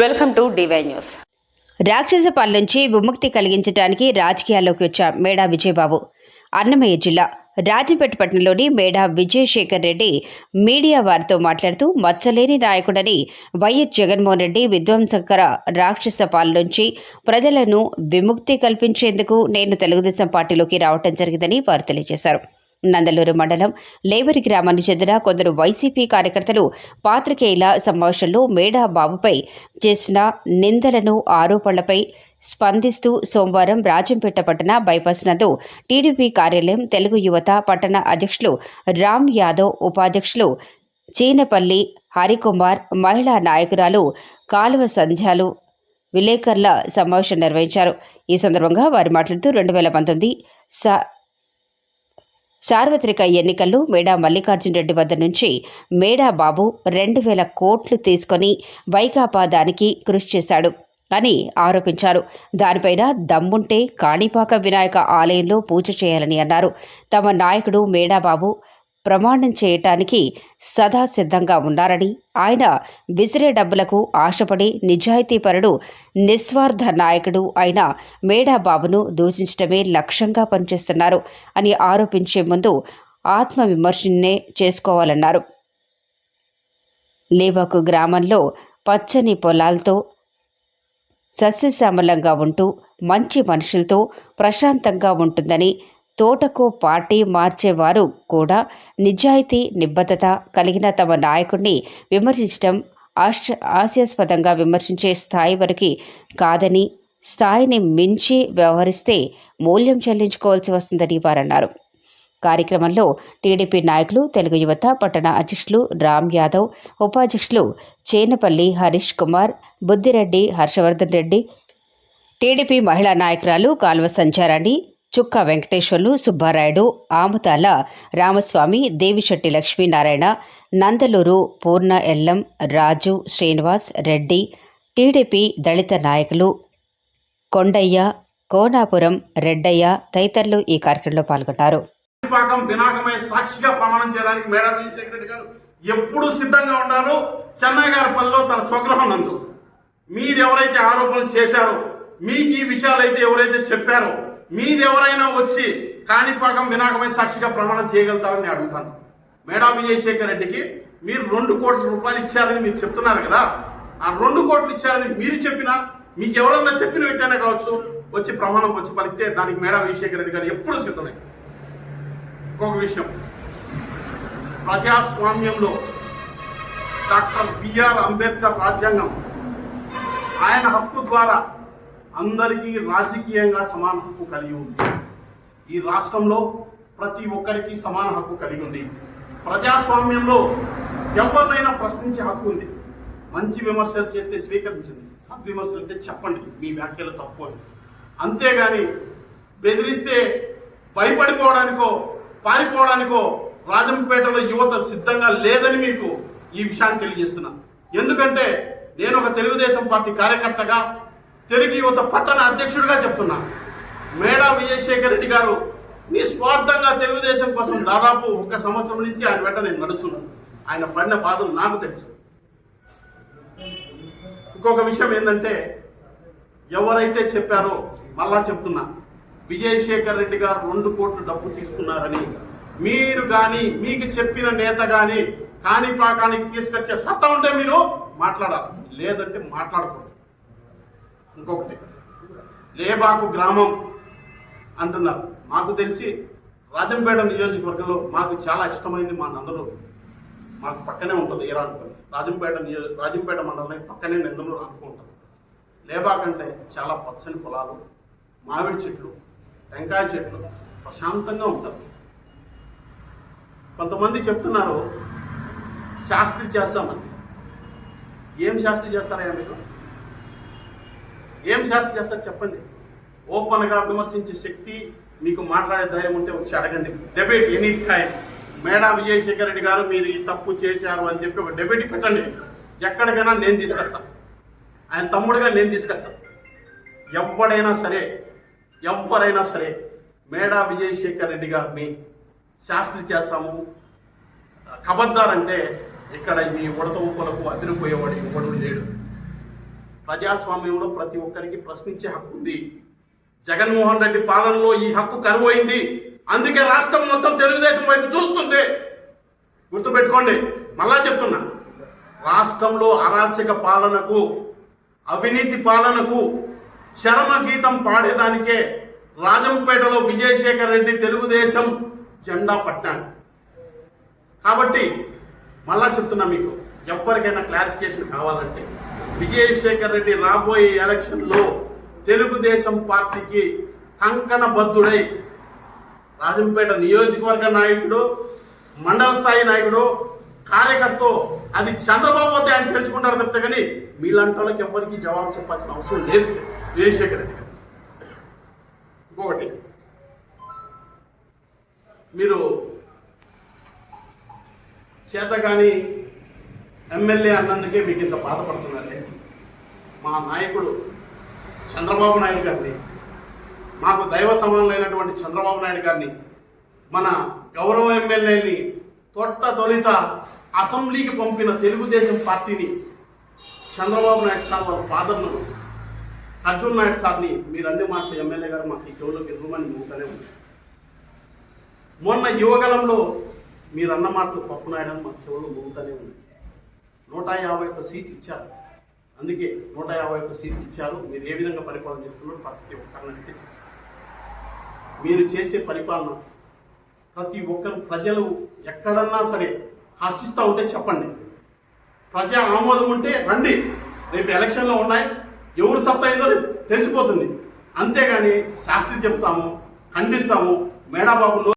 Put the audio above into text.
Welcome to DY news. రాక్షస పాల నుంచి విముక్తి కలిగించడానికి రాజకీయాల్లోకి వచ్చా మేడా విజయబాబు. అన్నమయ్య జిల్లా రాజంపేటపట్నంలోని మేడా విజయశేఖర్ రెడ్డి మీడియా వారితో మాట్లాడుతూ మచ్చలేని నాయకుడని వైఎస్ జగన్మోహన్ రెడ్డి విధ్వంసకర రాక్షస పాల నుంచి ప్రజలను విముక్తి కల్పించేందుకు నేను తెలుగుదేశం పార్టీలోకి రావటం జరిగిందని వారు తెలియజేశారు. నందలూరు మండలం లేవరి గ్రామానికి చెందిన కొందరు వైసీపీ కార్యకర్తలు పాత్రికేయుల సమావేశంలో మేడా బాబుపై చేసిన నిందలను ఆరోపణలపై స్పందిస్తూ సోమవారం రాజంపేట పట్టణ బైపాస్ నందు టీడీపీ కార్యాలయం తెలుగు యువత పట్టణ అధ్యక్షులు రామ్ యాదవ్ ఉపాధ్యక్షులు చీనపల్లి హరికుమార్ మహిళా నాయకురాలు కాలువ సంధ్యాలు విలేకరుల సమావేశం నిర్వహించారు. ఈ సందర్భంగా వారు మాట్లాడుతూ రెండు వేల పంతొమ్మిది సా సార్వత్రిక ఎన్నికల్లో మేడా మల్లికార్జున రెడ్డి వద్ద నుంచి మేడా బాబు రెండు వేల కోట్లు తీసుకొని వైకాపా దానికి కృషి చేశాడు అని ఆరోపించారు. దానిపైన దమ్ముంటే కాణిపాక వినాయక ఆలయంలో పూజ చేయాలని అన్నారు. తమ నాయకుడు మేడాబాబు ప్రమాణం చేయటానికి సదా సిద్ధంగా ఉన్నారని ఆయన విసిరే డబ్బులకు ఆశపడి నిజాయితీపరుడు నిస్వార్థ నాయకుడు అయిన మేడాబాబును దూషించడమే లక్ష్యంగా పనిచేస్తున్నారు అని ఆరోపించే ముందు ఆత్మవిమర్శనే చేసుకోవాలన్నారు. లేబకు గ్రామంలో పచ్చని పొలాలతో సస్యశ్యామలంగా ఉంటూ మంచి మనుషులతో ప్రశాంతంగా ఉంటుందని తోటకు పార్టీ మార్చేవారు కూడా నిజాయితీ నిబద్ధత కలిగిన తమ నాయకుడిని విమర్శించడం ఆశ హాస్యాస్పదంగా విమర్శించే స్థాయి వరకు కాదని స్థాయిని మించి వ్యవహరిస్తే మూల్యం చెల్లించుకోవాల్సి వస్తుందని వారన్నారు. కార్యక్రమంలో టీడీపీ నాయకులు తెలుగు యువత పట్టణ అధ్యక్షులు రామ్ యాదవ్ ఉపాధ్యక్షులు చేనపల్లి హరీష్ కుమార్ బుద్దిరెడ్డి హర్షవర్ధన్ రెడ్డి టీడీపీ మహిళా నాయకురాలు కాల్వ సంచారాన్ని చుక్క వెంకటేశ్వర్లు సుబ్బారాయుడు ఆముతాల రామస్వామి దేవిశెట్టి లక్ష్మీనారాయణ నందలూరు పూర్ణ ఎల్లం రాజు శ్రీనివాస్ రెడ్డి టీడీపీ దళిత నాయకులు కొండయ్య కోనాపురం రెడ్డయ్య తదితరులు ఈ కార్యక్రమంలో పాల్గొన్నారు సాక్షిగా ప్రమాణం చేయడానికి మేడా విజయశేఖర గారు ఎప్పుడు సిద్ధంగా ఉన్నారు చెన్నై గారి పనిలో తన స్వగ్రహం నందు. మీరు ఎవరైతే ఆరోపణలు చేశారో మీకు ఈ విషయాలు అయితే ఎవరైతే చెప్పారో మీరెవరైనా వచ్చి కాణిపాకం వినాకమై సాక్షిగా ప్రమాణం చేయగలుగుతారని అడుగుతాను. మేడా విజయశేఖర్ రెడ్డికి మీరు రెండు కోట్ల రూపాయలు ఇచ్చారని మీరు చెప్తున్నారు కదా ఆ రెండు కోట్లు ఇచ్చారని మీరు చెప్పినా మీకు ఎవరన్నా చెప్పిన వ్యక్తి కావచ్చు వచ్చి ప్రమాణం వచ్చి పలికితే దానికి మేడా విజయశేఖర్ రెడ్డి గారు ఎప్పుడు సిద్ధమే. ఇంకొక విషయం. ప్రజాస్వామ్యంలో డాక్టర్ బిఆర్ అంబేద్కర్ రాజ్యాంగం ఆయన హక్కు ద్వారా అందరికీ రాజకీయంగా సమాన హక్కు కలిగి ఉంది. ఈ రాష్ట్రంలో ప్రతి ఒక్కరికి సమాన హక్కు కలిగి ఉంది. ప్రజాస్వామ్యంలో ఎవరినైనా ప్రశ్నించే హక్కు ఉంది. మంచి విమర్శలు చేస్తే స్వీకరించండి. సద్విమర్శలు అంటే చెప్పండి. మీ వ్యాఖ్యలు తప్పు అని. అంతేగాని బెదిరిస్తే భయపడిపోవడానికో పారిపోవడానికో రాజంపేటలో యువత సిద్ధంగా లేదని మీకు ఈ విషయాన్ని తెలియజేస్తున్నా. ఎందుకంటే నేను ఒక తెలుగుదేశం పార్టీ కార్యకర్తగా తెలుగు యువత పట్టణ అధ్యక్షుడిగా చెప్తున్నా. మేడా విజయశేఖర్ రెడ్డి గారు నిస్వార్థంగా తెలుగుదేశం కోసం దాదాపు ఒక సంవత్సరం నుంచి ఆయన వెంట నేను నడుస్తున్నాను. ఆయన పడిన బాధలు నాకు తెలుసు. ఇంకొక విషయం ఏంటంటే ఎవరైతే చెప్పారో మళ్ళా చెప్తున్నా. విజయశేఖర్ రెడ్డి గారు రెండు కోట్లు డబ్బు తీసుకున్నారని మీరు కానీ మీకు చెప్పిన నేత కానీ కాణిపాకానికి తీసుకొచ్చే సత్తా ఉంటే మీరు మాట్లాడాలి. లేదంటే మాట్లాడకూడదు. ఇంకొకటి లేబాకు గ్రామం అంటున్నారు. మాకు తెలిసి రాజంపేట నియోజకవర్గంలో మాకు చాలా ఇష్టమైంది మా నందలూరు మాకు పక్కనే ఉంటుంది ఈరానుకొని రాజంపేట నియో రాజంపేట మండలం పక్కనే నందలూరు అనుకుంటాం. లేబాక్ అంటే చాలా పచ్చని పొలాలు మామిడి చెట్లు టెంకాయ చెట్లు ప్రశాంతంగా ఉంటుంది. కొంతమంది చెప్తున్నారు శాస్త్రి చేస్తామని. ఏం శాస్త్రి చేస్తారయ్యా మీరు? ఏం శాస్త్రి చేస్తారు చెప్పండి? ఓపెన్గా విమర్శించే శక్తి మీకు మాట్లాడే ధైర్యం ఉంటే వచ్చి అడగండి. Debate any time Meda Vijayasekhar Reddy గారు మీరు ఈ తప్పు చేశారు అని చెప్పి ఒక డెబేట్ పెట్టండి. ఎక్కడికైనా నేను తీసుకొస్తాను ఆయన తమ్ముడుగా నేను తీసుకొస్తాను ఎవడైనా సరే ఎవరైనా సరే మేడా విజయశేఖర్ రెడ్డి గారిని శాస్త్రి చేస్తాము. కబద్దారంటే ఇక్కడ మీ ఉడత ఉప్పులకు అదిరిపోయేవాడు ఇవ్వడం లేడు. ప్రజాస్వామ్యంలో ప్రతి ఒక్కరికి ప్రశ్నించే హక్కు ఉంది. జగన్మోహన్ రెడ్డి పాలనలో ఈ హక్కు కరువైంది. అందుకే రాష్ట్రం మొత్తం తెలుగుదేశం వైపు చూస్తుంది. గుర్తుపెట్టుకోండి మళ్ళా చెప్తున్నా. రాష్ట్రంలో అరాచక పాలనకు అవినీతి పాలనకు చరమ గీతం పాడేదానికే రాజంపేటలో విజయశేఖర్ రెడ్డి తెలుగుదేశం జెండా పట్టాడు. కాబట్టి మళ్ళా చెప్తున్నా మీకు. ఎవరికైనా క్లారిఫికేషన్ కావాలంటే విజయశేఖర్ రెడ్డి రాబోయే ఎలక్షన్లో తెలుగుదేశం పార్టీకి కంకణ బద్దుడై రాజంపేట నియోజకవర్గ నాయకుడు మండల స్థాయి నాయకుడు కార్యకర్త అది చంద్రబాబు వద్ద ఆయన తెలుసుకుంటారు తప్పితే కానీ మీలాంటి వాళ్ళకి ఎవరికి జవాబు చెప్పాల్సిన అవసరం లేదు విజయశేఖర్ రెడ్డి గారు. ఇంకొకటి మీరు చేత కానీ ఎమ్మెల్యే అన్నందుకే మీకు ఇంత బాధపడుతున్నారే మా నాయకుడు చంద్రబాబు నాయుడు గారిని మాకు దైవ సమానులైనటువంటి చంద్రబాబు నాయుడు గారిని మన గౌరవ ఎమ్మెల్యేని తొట్ట తొలిత అసెంబ్లీకి పంపిన తెలుగుదేశం పార్టీని చంద్రబాబు నాయుడు సార్ వాళ్ళ ఫాదర్ను అర్జున్ నాయుడు సార్ని మీరు అన్ని మాటలు ఎమ్మెల్యే గారు మాకు ఈ చెవులోకి ఇవ్వమని మూతనే ఉంది. మొన్న యువగలంలో మీరు అన్న మాటలు పప్పు నాయుడు అని మాకు చెవులు మూతనే ఉంది. నూట యాభై ఒక్క సీట్ ఇచ్చారు. అందుకే నూట యాభై ఒక్క సీట్ ఇచ్చారు. మీరు ఏ విధంగా పరిపాలన చేస్తున్నారు ప్రతి ఒక్కరిని అడిగితే మీరు చేసే పరిపాలన ప్రతి ఒక్కరు ప్రజలు ఎక్కడన్నా సరే హర్షిస్తూ ఉంటే చెప్పండి. ప్రజా ఆమోదం ఉంటే రండి. రేపు ఎలక్షన్లో ఉన్నాయి. ఎవరు సత్తా అయిందో తెలిసిపోతుంది. అంతేగాని శాస్త్రి చెప్తాము ఖండిస్తాము. మేడాబాబు